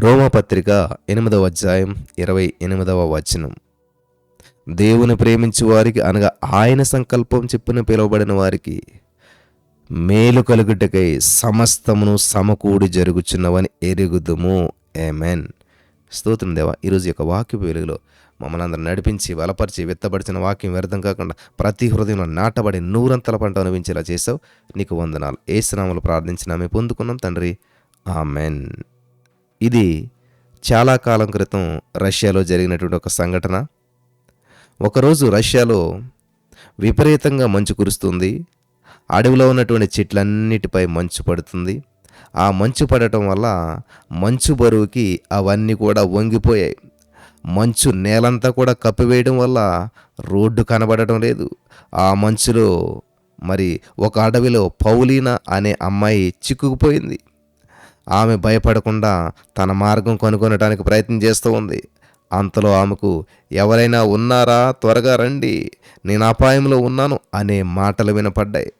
రోమపత్రిక ఎనిమిదవ అధ్యాయం ఇరవై ఎనిమిదవ వచనం. దేవుని ప్రేమించు వారికి అనగా ఆయన సంకల్పం చెప్పున పిలువబడిన వారికి మేలు కలుగుటకై సమస్తమును సమకూడి జరుగుచున్నవని ఎరుగుదుము. ఏమెన్ స్తోత్రం దేవా ఈరోజు యొక్క వాక్య వెలుగులో మమ్మల్ని అందరూ నడిపించి బలపరిచి వెత్తబడిచిన వాక్యం వ్యర్థం కాకుండా ప్రతి హృదయంలో నాటబడి నూరంతల పంట అనుభవించేలా చేసావు నీకు వందనాలు. ఏ స్నామలు ప్రార్థించినామే మేము పొందుకున్నాం తండ్రి. ఆమెన్ ఇది చాలా కాలం క్రితం రష్యాలో జరిగినటువంటి ఒక సంఘటన. ఒకరోజు రష్యాలో విపరీతంగా మంచు కురుస్తుంది. అడవిలో ఉన్నటువంటి చెట్లన్నిటిపై మంచు పడుతుంది. ఆ మంచు పడటం వల్ల మంచు బరువుకి అవన్నీ కూడా వంగిపోయాయి. మంచు నేలంతా కూడా కప్పివేయడం వల్ల రోడ్డు కనబడటం లేదు. ఆ మంచులో మరి ఒక అడవిలో పౌలీనా అనే అమ్మాయి చిక్కుకుపోయింది. ఆమె భయపడకుండా తన మార్గం కనుగొనడానికి ప్రయత్నం చేస్తూ ఉంది. అంతలో ఆమెకు ఎవరైనా ఉన్నారా? త్వరగా రండి. నేను అపాయంలో ఉన్నాను అనే మాటలు వినపడ్డాయి.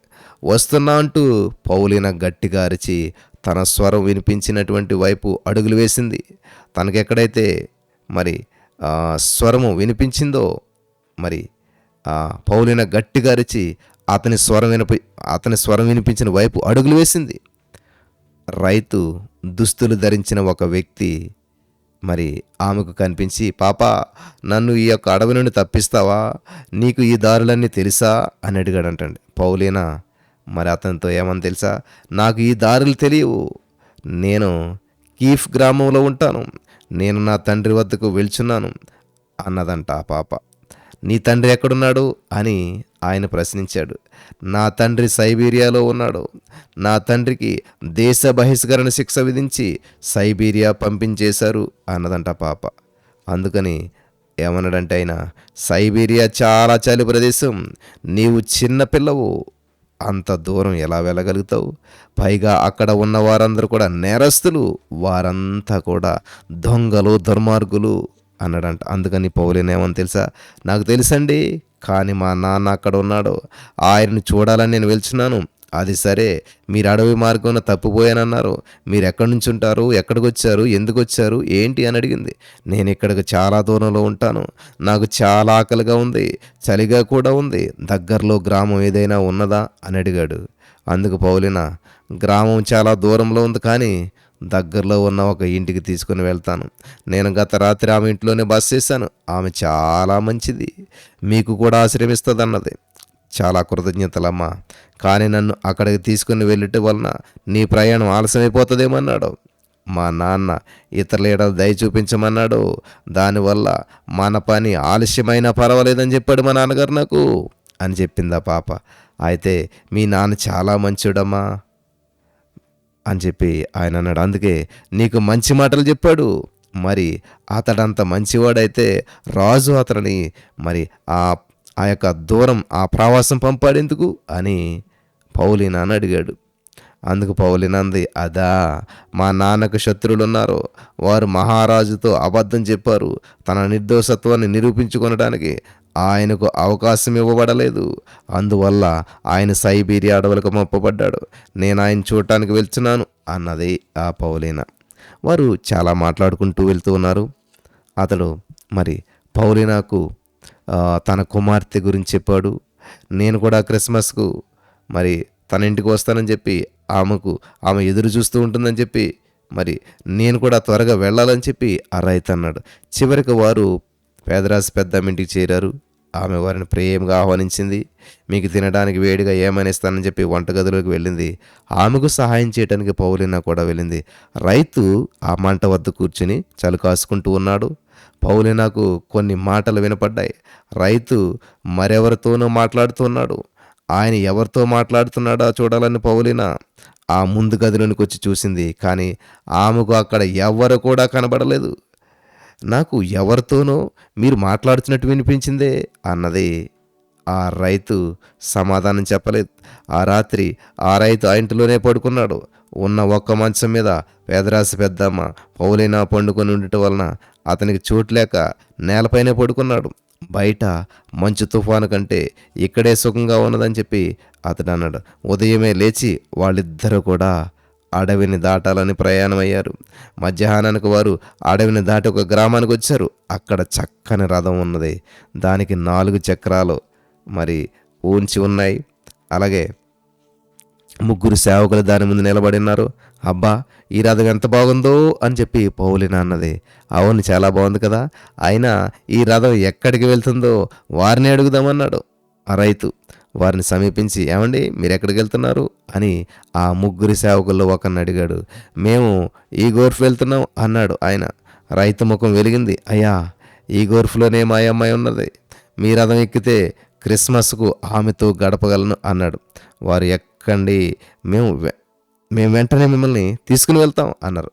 వస్తున్నా అంటూ పౌలిన గట్టిగా అరిచి తన స్వరం వినిపించినటువంటి వైపు అడుగులు వేసింది. తనకెక్కడైతే మరి స్వరము వినిపించిందో మరి పౌలిన గట్టిగా అరిచి అతని స్వరం వినిపి అతని స్వరం వినిపించిన వైపు అడుగులు వేసింది. రైతు దుస్తులు ధరించిన ఒక వ్యక్తి మరి ఆమెకు కనిపించి పాప నన్ను ఈ యొక్క అడవి నుండి తప్పిస్తావా? నీకు ఈ దారులన్నీ తెలుసా? అని అడిగాడంటండి. పౌలేనా మరి అతనితో ఏమని తెలుసా? నాకు ఈ దారులు తెలియవు. నేను కీఫ్ గ్రామంలో ఉంటాను. నేను నా తండ్రి వద్దకు వెళ్చున్నాను అన్నదంట ఆ పాప. నీ తండ్రి ఎక్కడున్నాడు? అని ఆయన ప్రశ్నించాడు నా తండ్రి సైబీరియాలో ఉన్నాడు. నా తండ్రికి దేశ బహిష్కరణ శిక్ష విధించి సైబీరియా పంపించేశారు అన్నదంట పాప. అందుకని ఏమన్నాడంటే ఆయన సైబీరియా చాలా చలి ప్రదేశం. నీవు చిన్న పిల్లవు. అంత దూరం ఎలా వెళ్ళగలుగుతావు? పైగా అక్కడ ఉన్న వారందరూ కూడా నేరస్తులు. వారంతా కూడా దొంగలు దుర్మార్గులు అన్నాడంట. అందుకని పౌలేనేమని తెలుసా? నాకు తెలుసండి. కానీ మా నాన్న అక్కడ ఉన్నాడు. ఆయన్ని చూడాలని నేను వెళ్తున్నాను అది సరే మీరు అడవి మార్గం తప్పిపోయానన్నారు. మీరు ఎక్కడి నుంచి ఉంటారు? ఎక్కడికి వచ్చారు? ఎందుకు వచ్చారు? ఏంటి అని అడిగింది. నేను ఇక్కడికి చాలా దూరంలో ఉంటాను. నాకు చాలా ఆకలిగా ఉంది. చలిగా కూడా ఉంది. దగ్గరలో గ్రామం ఏదైనా ఉన్నదా? అని అడిగాడు. అందుకు పౌలిన గ్రామం చాలా దూరంలో ఉంది కానీ దగ్గరలో ఉన్న ఒక ఇంటికి తీసుకుని వెళ్తాను. నేను గత రాత్రి ఆమె ఇంట్లోనే బస్ చేశాను. ఆమె చాలా మంచిది. మీకు కూడా ఆశ్రమిస్తుంది అన్నది చాలా కృతజ్ఞతలమ్మా. కానీ నన్ను అక్కడికి తీసుకుని వెళ్ళట వలన నీ ప్రయాణం ఆలస్యమైపోతుందేమన్నాడు. మా నాన్న ఇతరుల ఏడాది దయ చూపించమన్నాడు. దానివల్ల మన పని ఆలస్యమైనా పర్వాలేదని చెప్పాడు మా నాన్నగారు నాకు అని చెప్పిందా పాప. అయితే మీ నాన్న చాలా మంచిడమ్మా. అని చెప్పి ఆయన అన్నాడు. అందుకే నీకు మంచి మాటలు చెప్పాడు. మరి అతడంత మంచివాడైతే రాజు అతనిని మరి ఆ ఆ యొక్క దూరం ఆ ప్రవాసం పంపాడెందుకు అని పౌలి అని అడిగాడు అందుకు పౌలినంది అదా మా నాన్నకు శత్రువులు ఉన్నారు వారు మహారాజుతో అబద్ధం చెప్పారు. తన నిర్దోషత్వాన్ని నిరూపించుకొనడానికి ఆయనకు అవకాశం ఇవ్వబడలేదు. అందువల్ల ఆయన సైబీరియా అడవులకు మొప్పబడ్డాడు నేను ఆయన చూడటానికి వెళ్తున్నాను అన్నది ఆ పౌలీన? వారు చాలా మాట్లాడుకుంటూ వెళ్తూ ఉన్నారు. అతడు మరి పౌలీనాకు తన కుమార్తె గురించి చెప్పాడు. నేను కూడా క్రిస్మస్కు మరి తన ఇంటికి వస్తానని చెప్పి ఆమెకు ఆమె ఎదురు చూస్తూ ఉంటుందని చెప్పి మరి నేను కూడా త్వరగా వెళ్ళాలని చెప్పి ఆ రైతు అన్నాడు. చివరికి వారు పేదరాశి పెద్ద ఇంటికి చేరారు. ఆమె వారిని ప్రేమగా ఆహ్వానించింది. మీకు తినడానికి వేడిగా ఏమనిస్తానని చెప్పి వంటగదిలోకి వెళ్ళింది. ఆమెకు సహాయం చేయడానికి పౌలినా కూడా వెళ్ళింది. రైతు ఆ మంట వద్ద కూర్చుని చలు కాసుకుంటూ ఉన్నాడు. పౌలినాకు కొన్ని మాటలు వినపడ్డాయి. రైతు మరెవరితోనూ మాట్లాడుతున్నాడు ఆయన ఎవరితో మాట్లాడుతున్నాడా చూడాలని పౌలిన ఆ ముందు గదిలోనికి వచ్చి చూసింది కానీ ఆమెకు అక్కడ ఎవ్వరు కూడా కనబడలేదు. నాకు ఎవరితోనో మీరు మాట్లాడుతున్నట్టు వినిపించిందే అన్నది ఆ రైతు సమాధానం చెప్పలేదు. ఆ రాత్రి ఆ రైతు ఆ ఇంటిలోనే పడుకున్నాడు. ఉన్న ఒక్క మంచం మీద పేదరాశి పెద్దమ్మ పౌలైనా పండుకొని ఉండటం వలన అతనికి చోటు లేక నేలపైనే పడుకున్నాడు. బయట మంచు తుఫాను కంటే ఇక్కడే సుఖంగా ఉన్నదని చెప్పి అతడు అన్నాడు. ఉదయమే లేచి వాళ్ళిద్దరూ కూడా అడవిని దాటాలని ప్రయాణమయ్యారు. మధ్యాహ్నానికి వారు అడవిని దాటి ఒక గ్రామానికి వచ్చారు. అక్కడ చక్కని రథం ఉన్నది. దానికి నాలుగు చక్రాలు మరి ఊంచి ఉన్నాయి. అలాగే ముగ్గురు సేవకులు దాని ముందు నిలబడి ఉన్నారు. అబ్బా ఈ రథం ఎంత బాగుందో అని చెప్పి పౌలిన అన్నది అవును చాలా బాగుంది కదా. అయినా ఈ రథం ఎక్కడికి వెళ్తుందో వారిని అడుగుదామన్నాడు ఆ రైతు. వారిని సమీపించి ఏమండి మీరు ఎక్కడికి వెళ్తున్నారు? అని ఆ ముగ్గురు సేవకుల్లో ఒకరిని అడిగాడు. మేము ఈ గోర్ఫ్ వెళ్తున్నాం అన్నాడు ఆయన. రైతు ముఖం వెలిగింది. అయ్యా ఈ గోర్ఫ్లోనే మా అమ్మాయి ఉన్నది. మీ రథం ఎక్కితే క్రిస్మస్కు ఆమెతో గడపగలను అన్నాడు. వారు ఎక్కండి మేము వె- మేము వెంటనే మిమ్మల్ని తీసుకుని వెళ్తాం అన్నారు.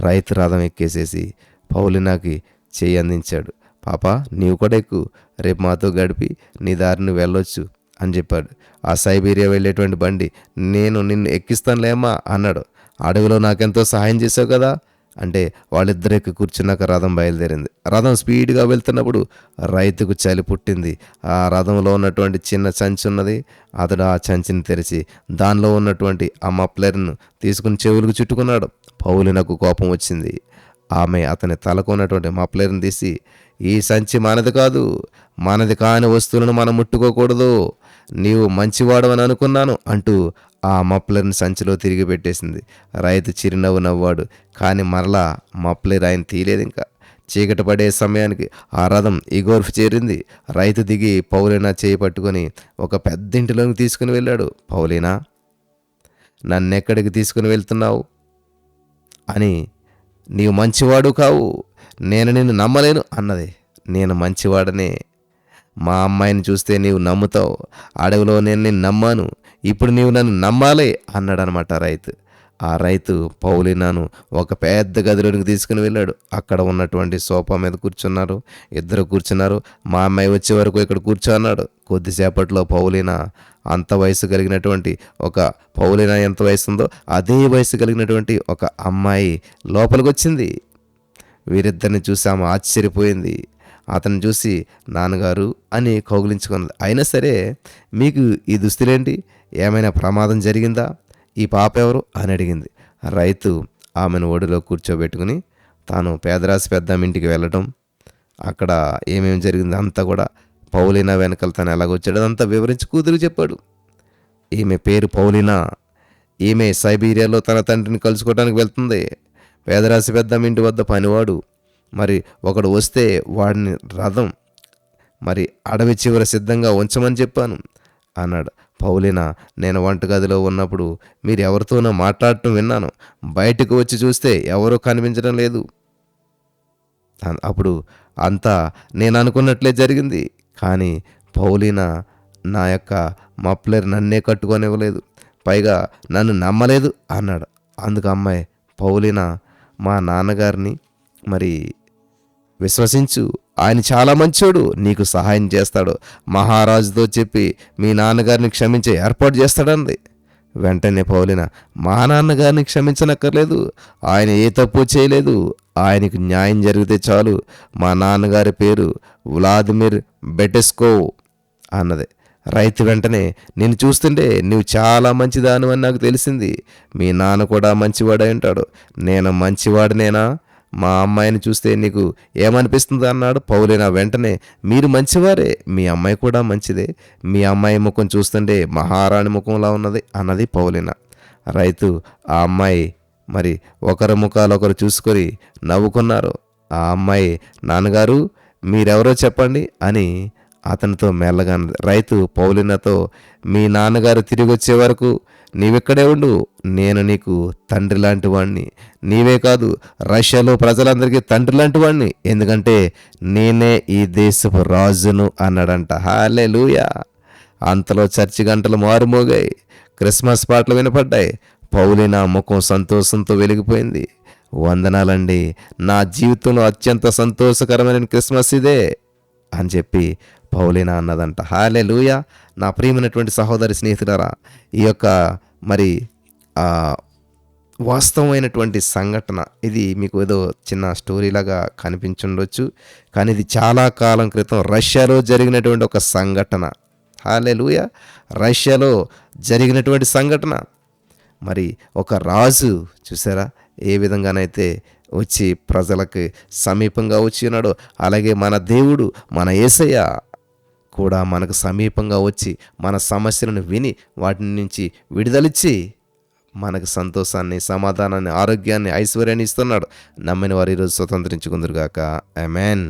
రైతు రథం ఎక్కేసేసి పౌలినాకి చేయి అందించాడు. పాప నీవు కూడా ఎక్కు రేపు మాతో గడిపి నీ దారిని వెళ్ళొచ్చు అని చెప్పాడు. ఆ సైబీరియా వెళ్ళేటువంటి బండి నేను నిన్ను ఎక్కిస్తానులేమ్మా అన్నాడు. అడవిలో నాకెంతో సహాయం చేసావు కదా అంటే వాళ్ళిద్దరికి కూర్చున్నాక రథం బయలుదేరింది. రథం స్పీడ్గా వెళ్తున్నప్పుడు రైతుకు చలి పుట్టింది. ఆ రథంలో ఉన్నటువంటి చిన్న సంచి ఉన్నది. అతడు ఆ సంచిని తెరిచి దానిలో ఉన్నటువంటి ఆ మప్లర్ను తీసుకుని చెవులకు చుట్టుకున్నాడు. పౌలినకు కోపం వచ్చింది. ఆమె అతని తలకు ఉన్నటువంటి మప్లర్ని తీసి ఈ సంచి మనది కాదు. మనది కాని వస్తువులను మనం ముట్టుకోకూడదు. నీవు మంచివాడవని అనుకున్నాను అంటూ ఆ మప్లర్ని సంచిలో తిరిగి పెట్టేసింది. రైతు చిరునవ్వు నవ్వాడు. కానీ మరలా మప్లర్ ఆయన తీయలేదు ఇంకా. చీకటి పడే సమయానికి ఆ రథం ఇగోర్ఫ్ చేరింది. రైతు దిగి పౌలీనా చేయి పట్టుకొని ఒక పెద్ద ఇంటిలోకి తీసుకుని వెళ్ళాడు. పౌలీనా నన్నెక్కడికి తీసుకుని వెళ్తున్నావు? అని నీవు మంచివాడు కావు. నేను నిన్ను నమ్మలేను అన్నది. నేను మంచివాడనే మా అమ్మాయిని చూస్తే నీవు నమ్ముతావు. అడవిలో నేను నేను నమ్మాను. ఇప్పుడు నీవు నన్ను నమ్మాలే అన్నాడనమాట రైతు. ఆ రైతు పౌలినాను ఒక పెద్ద గదిలోనికి తీసుకుని వెళ్ళాడు. అక్కడ ఉన్నటువంటి సోఫా మీద కూర్చున్నారు. ఇద్దరు కూర్చున్నారు. మా అమ్మాయి వచ్చే వరకు ఇక్కడ కూర్చో అన్నాడు కొద్దిసేపట్లో పౌలినా అంత వయసు కలిగినటువంటి ఒక పౌలినా ఎంత వయసు ఉందో అదే వయసు కలిగినటువంటి ఒక అమ్మాయి లోపలికి వచ్చింది వీరిద్దరిని చూసి ఆమె ఆశ్చర్యపోయింది. అతను చూసి నాన్నగారు అని కౌగిలించుకున్నది. అయినా సరే మీకు ఈ దుస్తులేంటి? ఏమైనా ప్రమాదం జరిగిందా? ఈ పాప ఎవరు? అని అడిగింది. రైతు ఆమెను ఒడిలో కూర్చోబెట్టుకుని తాను పేదరాశి పెద్దాం ఇంటికి వెళ్ళటం అక్కడ ఏమేమి జరిగింది అంతా కూడా పౌలినా వెనకాల తను ఎలాగొచ్చాడు అదంతా వివరించి కూతురు చెప్పాడు. ఈమె పేరు పౌలినా. ఈమె సైబీరియాలో తన తండ్రిని కలుసుకోవడానికి వెళ్తుంది. పేదరాశి పెద్దాం ఇంటి వద్ద పనివాడు. మరి ఒకడు వస్తే వాడిని రథం మరి అడవి చివర సిద్ధంగా ఉంచమని చెప్పాను అన్నాడు. పౌలినా నేను వంటగదిలో ఉన్నప్పుడు మీరు ఎవరితోనో మాట్లాడటం విన్నాను. బయటకు వచ్చి చూస్తే ఎవరూ కనిపించడం లేదు. అప్పుడు అంతా నేను అనుకున్నట్లే జరిగింది. కానీ పౌలినా నా యొక్క మప్లర్ నన్నే కట్టుకోనివ్వలేదు. పైగా నన్ను నమ్మలేదు అన్నాడు. అందుకు అమ్మాయి పౌలినా మా నాన్నగారిని మరి విశ్వసించు. ఆయన చాలా మంచోడు. నీకు సహాయం చేస్తాడు. మహారాజుతో చెప్పి మీ నాన్నగారిని క్షమించే ఏర్పాటు చేస్తాడంది. వెంటనే పౌలిన మా నాన్నగారిని క్షమించనక్కర్లేదు. ఆయన ఏ తప్పు చేయలేదు. ఆయనకు న్యాయం జరిగితే చాలు. మా నాన్నగారి పేరు వ్లాదిమిర్ బెటెస్కో అన్నది. రైతు వెంటనే నేను చూస్తుంటే నువ్వు చాలా మంచిదాను అని నాకు తెలిసింది. మీ నాన్న కూడా మంచివాడే ఉంటాడు. నేను మంచివాడినేనా? మా అమ్మాయిని చూస్తే నీకు ఏమనిపిస్తుంది అన్నాడు. పౌలేనా వెంటనే మీరు మంచివారే మీ అమ్మాయి కూడా మంచిదే. మీ అమ్మాయి ముఖం చూస్తుంటే మహారాణి ముఖంలా ఉన్నది అన్నది పౌలేనా. రైతు ఆ అమ్మాయి మరి ఒకరి ముఖాలు ఒకరు చూసుకొని నవ్వుకున్నారు. ఆ అమ్మాయి నాన్నగారు మీరెవరో చెప్పండి అని అతనితో మెల్లగా రైతు పౌలినతో మీ నాన్నగారు తిరిగి వచ్చే వరకు నీవిక్కడే ఉండు. నేను నీకు తండ్రి లాంటి వాణ్ణి. నీవే కాదు రష్యాలో ప్రజలందరికీ తండ్రి లాంటి వాణ్ణి. ఎందుకంటే నేనే ఈ దేశపు రాజును అన్నాడంట. హాలే అంతలో చర్చి గంటలు మారుమోగాయి. క్రిస్మస్ పాటలు వినపడ్డాయి. పౌలిన ముఖం సంతోషంతో వెలిగిపోయింది. వందనాలండి. నా జీవితంలో అత్యంత సంతోషకరమైన క్రిస్మస్ ఇదే అని చెప్పి పౌలినా అన్నదంట. హాలే లూయ నా ప్రియమైనటువంటి సహోదరి స్నేహితులరా ఈ యొక్క మరి వాస్తవమైనటువంటి సంఘటన ఇది మీకు ఏదో చిన్న స్టోరీలాగా కనిపించుండొచ్చు. కానీ ఇది చాలా కాలం క్రితం రష్యాలో జరిగినటువంటి ఒక సంఘటన. హాలే లూయ రష్యాలో జరిగినటువంటి సంఘటన. మరి ఒక రాజు చూసారా ఏ విధంగానైతే వచ్చి ప్రజలకు సమీపంగా వచ్చి ఉన్నాడో అలాగే మన దేవుడు మన ఏసయ్య కూడా మనకు సమీపంగా వచ్చి మన సమస్యలను విని వాటి నుంచి విడుదలిచ్చి మనకు సంతోషాన్ని సమాధానాన్ని ఆరోగ్యాన్ని ఐశ్వర్యాన్ని ఇస్తున్నాడు. నమ్మిన వారు ఈరోజు స్వతంత్రించుకుందరుగాక. అమెన్